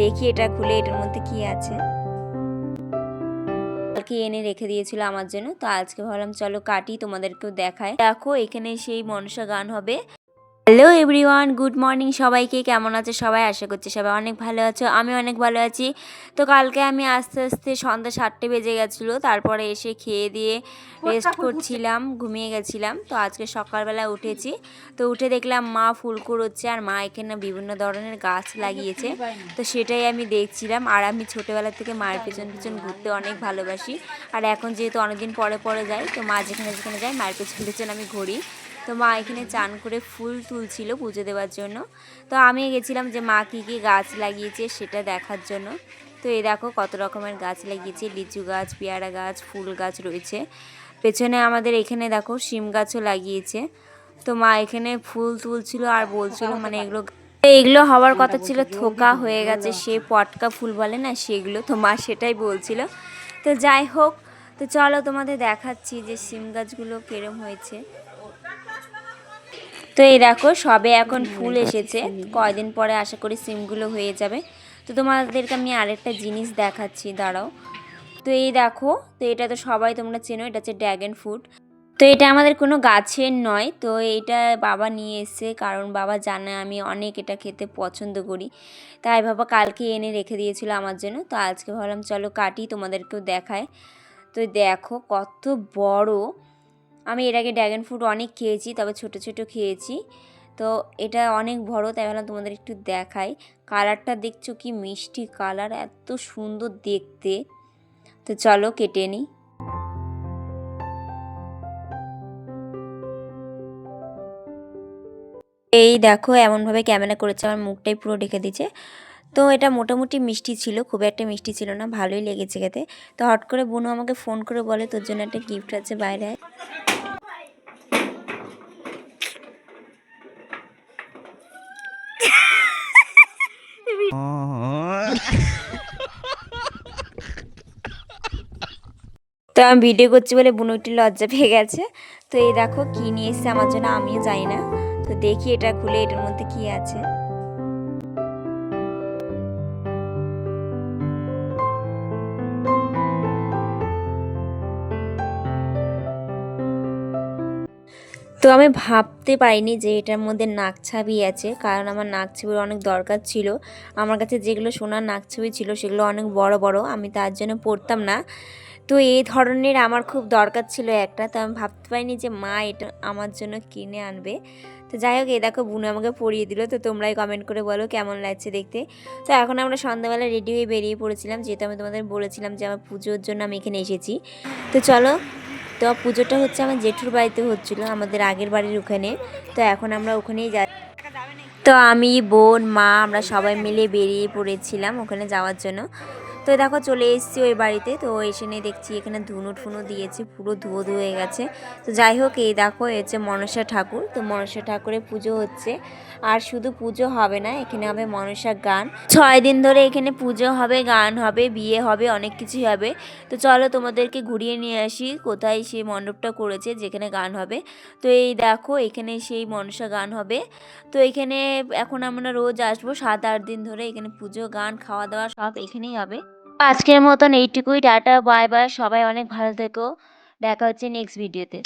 দেখি এটা খুলে, এটার মধ্যে কি আছে। কালকে এনে রেখে দিয়েছিল আমার জন্য, তো আজকে ভাবলাম চলো কাটি, তোমাদেরকেও দেখায় দেখো, এখানে সেই মনসা গান হবে। হ্যালো এভরিওয়ান গুড মর্নিং সবাইকে। কেমন আছে সবাই? আশা করছি সবাই অনেক ভালো আছো। আমি অনেক ভালো আছি। তো কালকে আমি আস্তে আস্তে সন্ধ্যা সাতটে বেজে গেছিল। তারপরে এসে খেয়ে দিয়ে রেস্ট করছিলাম ঘুমিয়ে গেছিলাম। তো আজকে সকালবেলা উঠেছি। তো উঠে দেখলাম মা ফুল কুড়োচ্ছে আর মা এখানে বিভিন্ন ধরনের গাছ লাগিয়েছে। তো সেটাই আমি দেখছিলাম। আর আমি ছোটোবেলা থেকে মায়ের পেছন পেছন ঘুরতে অনেক ভালোবাসি। আর এখন যেহেতু অনেকদিন পরে পরে যাই তো মা যেখানে যেখানে যাই মায়ের পেছন পেছন আমি ঘুরি। তো মা এখানে চান করে ফুল তুলছিল পুজো দেওয়ার জন্য। তো আমি গেছিলাম যে মা কী কী গাছ লাগিয়েছে সেটা দেখার জন্য। তো এই দেখো কত রকমের গাছ লাগিয়েছে, লিচু গাছ, পেয়ারা গাছ, ফুল গাছ রয়েছে। পেছনে আমাদের এখানে দেখো শিম গাছও লাগিয়েছে। তো মা এখানে ফুল তুলছিল আর বলছিল মানে এগুলো এগুলো হওয়ার কথা ছিল, থোকা হয়ে গেছে, সে পটকা ফুল বলে না সেগুলো। তো মা সেটাই বলছিল। তো যাই হোক, তো চলো তোমাদের দেখাচ্ছি যে শিম গাছগুলো কিরম হয়েছে। তো এই দেখো, সবে এখন ফুল এসেছে। কয়দিন পরে আশা করি সিমগুলো হয়ে যাবে। তো তোমাদেরকে আমি আরেকটা জিনিস দেখাচ্ছি, দাঁড়াও। তো এই দেখো, তো এটা তো সবাই তোমরা চেনো, এটা হচ্ছে ড্র্যাগন ফ্রুট তো এটা আমাদের কোনো গাছের নয়, তো এইটা বাবা নিয়ে এসছে, কারণ বাবা জানে আমি অনেক এটা খেতে পছন্দ করি। তাই বাবা কালকে এনে রেখে দিয়েছিল আমার জন্য। তো আজকে ভাবলাম, চলো কাটি, তোমাদেরকেও দেখায়। তো দেখো, কত বড় আমি এর আগে ড্র্যাগন ফ্রুট অনেক খেয়েছি তবে ছোট ছোট খেয়েছি। তো এটা অনেক বড়, তাই ভাবলাম তোমাদের একটু দেখাই। কালারটা দেখছ কি মিষ্টি কালার এত সুন্দর দেখতে। তো চলো কেটে নিই এই দেখো, এমনভাবে ক্যামেরা করেছে, আমার মুখটাই পুরো ঢেকে দিচ্ছে তো এটা মোটামুটি মিষ্টি ছিল, খুব একটা মিষ্টি ছিল না, ভালোই লেগেছে খেতে। তো হট করে বোনু আমাকে ফোন করে বলে, তোর জন্য একটা গিফট আছে বাইরে তো আমি ভিডিও করছি বলে বুনু লজ্জা পেয়ে গেছে। তো এই দেখো কি নিয়ে এসছে আমার জন্য আমিও জানি না। তো দেখি এটা খুলে এটার মধ্যে কি আছে। তো আমি ভাবতে পারিনি যে এটার মধ্যে নাক ছাবি আছে, কারণ আমার নাক ছাবির অনেক দরকার ছিল। আমার কাছে যেগুলো সোনার নাক ছাবি ছিল সেগুলো অনেক বড় বড়, আমি তার জন্য পড়তাম না। তো এই ধরনের আমার খুব দরকার ছিল একটা। তো আমি ভাবতে পারিনি যে মা এটা আমার জন্য কিনে আনবে। তো যাই হোক, এই দেখো বুনু আমাকে পরিয়ে দিল। তো তোমরাই কমেন্ট করে বলো কেমন লাগছে দেখতে। তো এখন আমরা সন্ধ্যাবেলা রেডি হয়ে বেরিয়ে পড়েছিলাম। যেহেতু আমি তোমাদের বলেছিলাম যে আমার পুজোর জন্য আমি এখানে এসেছি। তো চলো, তো পুজোটা হচ্ছে আমার জেঠুর বাড়িতে হচ্ছিল, আমাদের আগের বাড়ির ওখানে। তো এখন আমরা ওখানেই যাই তো আমি, বোন, মা, আমরা সবাই মিলে বেরিয়ে পড়েছিলাম ওখানে যাওয়ার জন্য। তো দেখো চলে এসেছি ওই বাড়িতে। তো এসে নিয়ে দেখছি এখানে ধুনো ঠুনো দিয়েছে, পুরো ধুয়ো ধুয়ে গেছে। তো যাই হোক, এই দেখো হচ্ছে মনসা ঠাকুর। তো মনসা ঠাকুরের পুজো হচ্ছে। আর শুধু পুজো হবে না, এখানে হবে মনসা গান। ছয় দিন ধরে এখানে পুজো হবে, গান হবে, বিয়ে হবে, অনেক কিছুই হবে। তো চলো তোমাদেরকে ঘুরিয়ে নিয়ে আসি, কোথায় সেই মণ্ডপটা করেছে, যেখানে গান হবে। তো এই দেখো, এখানে সেই মনসা গান হবে। তো এখানে এখন আমরা রোজ আসব, সাত আট দিন ধরে এখানে পুজো, গান, খাওয়া দাওয়া সব এখানেই হবে। আজকের মতন এইটুকুই টাটা বাই বাই সবাই অনেক ভালো থেকো দেখা হচ্ছে নেক্সট ভিডিওতে